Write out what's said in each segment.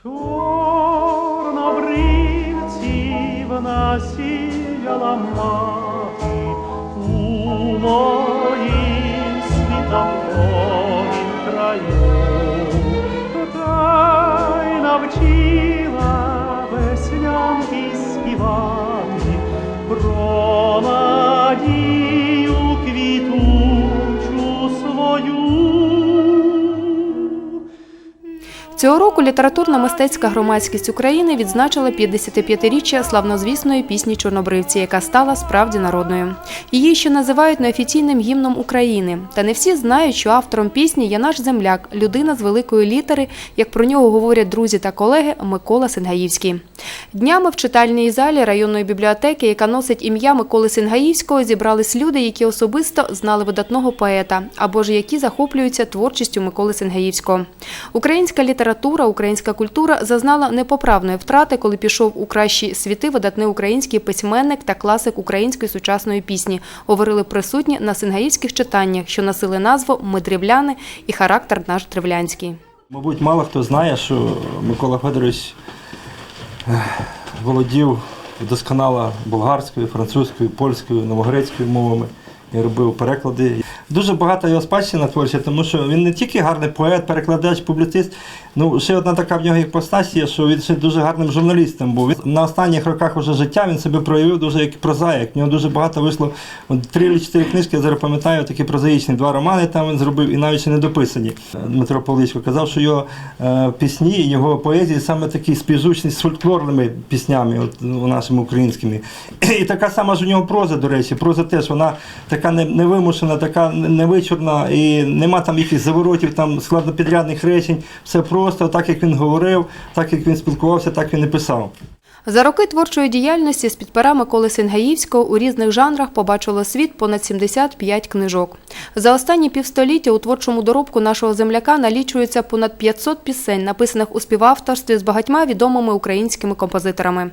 Чорнобривців насіяла мати у моїм світовому краю, та й навчила веснянки співати про надію Цього року літературна мистецька громадськість України відзначила 55-річчя славнозвісної пісні Чорнобривці, яка стала справді народною. Її ще називають неофіційним гімном України. Та не всі знають, що автором пісні є наш земляк, людина з великої літери, як про нього говорять друзі та колеги Микола Сингаївський. Днями в читальній залі районної бібліотеки, яка носить ім'я Миколи Сингаївського, зібрались люди, які особисто знали видатного поета або ж які захоплюються творчістю Миколи Сингаївського. Українська література, українська культура зазнала непоправної втрати, коли пішов у кращі світи видатний український письменник та класик української сучасної пісні. Говорили присутні на сингаївських читаннях, що носили назву Ми дрівляни і характер наш древлянський. Мабуть, мало хто знає, що Микола Федорович володів досконало болгарською, французькою, польською, новогрецькою мовами і робив переклади. Дуже багата його спадщина творча, тому що він не тільки гарний поет, перекладач, публіцист. Ну, ще одна така в нього іпостась є, що він ще дуже гарним журналістом був. Він на останніх роках уже життя він себе проявив дуже як прозаїк. В нього дуже багато вийшло. Три чи чотири книжки, я зараз пам'ятаю, такі прозаїчні. Два романи там він зробив і навіть ще не дописані. Дмитро Павличко казав, що його е, пісні, його поезії саме такі співзвучні з фольклорними піснями, от, у нашими українськими. І така сама ж у нього проза, до речі. Проза теж вона така не- невимушена, така невичурна, і нема там якихось заворотів, там складнопідрядних речень. Все просто, так як він говорив, так як він спілкувався, так він і писав. За роки творчої діяльності з під пера Миколи Сингаївського у різних жанрах побачило світ понад 75 книжок. За останні півстоліття у творчому доробку нашого земляка налічується понад 500 пісень, написаних у співавторстві з багатьма відомими українськими композиторами.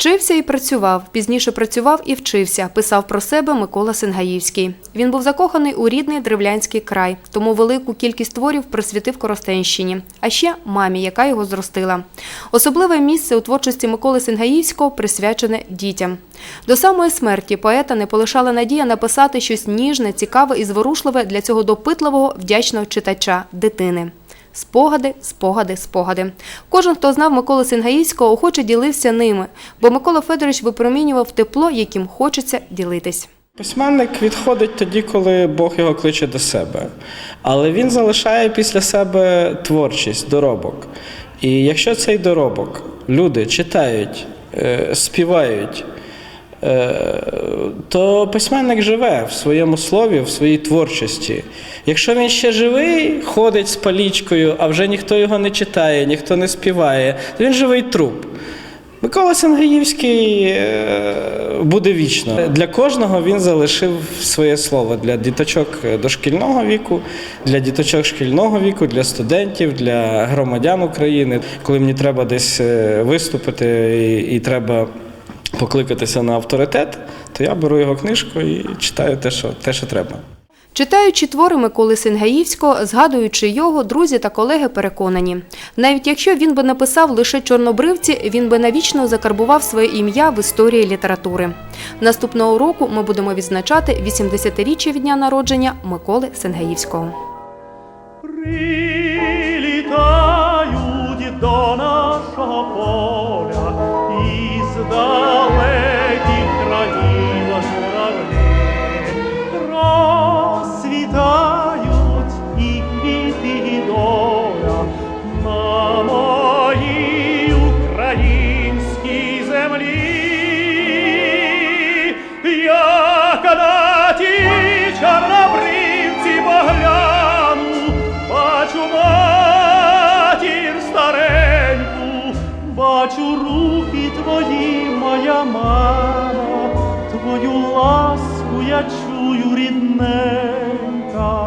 Вчився і працював, пізніше працював і вчився, писав про себе Микола Сингаївський. Він був закоханий у рідний древлянський край, тому велику кількість творів присвятив Коростенщині, а ще мамі, яка його зростила. Особливе місце у творчості Миколи Сингаївського присвячене дітям. До самої смерті поета не полишала надія написати щось ніжне, цікаве і зворушливе для цього допитливого, вдячного читача дитини. Спогади, спогади, спогади. Кожен, хто знав Миколу Сингаївського, охоче ділився ними, бо Микола Федорович випромінював тепло, яким хочеться ділитись. Письменник відходить тоді, коли Бог його кличе до себе. Але він залишає після себе творчість, доробок. І якщо цей доробок люди читають, е, співають, то письменник живе в своєму слові, в своїй творчості. Якщо він ще живий, ходить з палічкою, а вже ніхто його не читає, ніхто не співає, то він живий труп. Микола Сангеївський е, буде вічно. Для кожного він залишив своє слово для діточок дошкільного віку, для діточок шкільного віку, для студентів, для громадян України. Коли мені треба десь е, виступити і, і треба покликатися на авторитет, то я беру його книжку і читаю те, що, те, що треба. Читаючи твори Миколи Сингаївського, згадуючи його, друзі та колеги переконані. Навіть якщо він би написав лише чорнобривці, він би навічно закарбував своє ім'я в історії літератури. Наступного року ми будемо відзначати 80-річчя від дня народження Миколи Сингаївського. Моя мама, твою ласку я чую рідненька.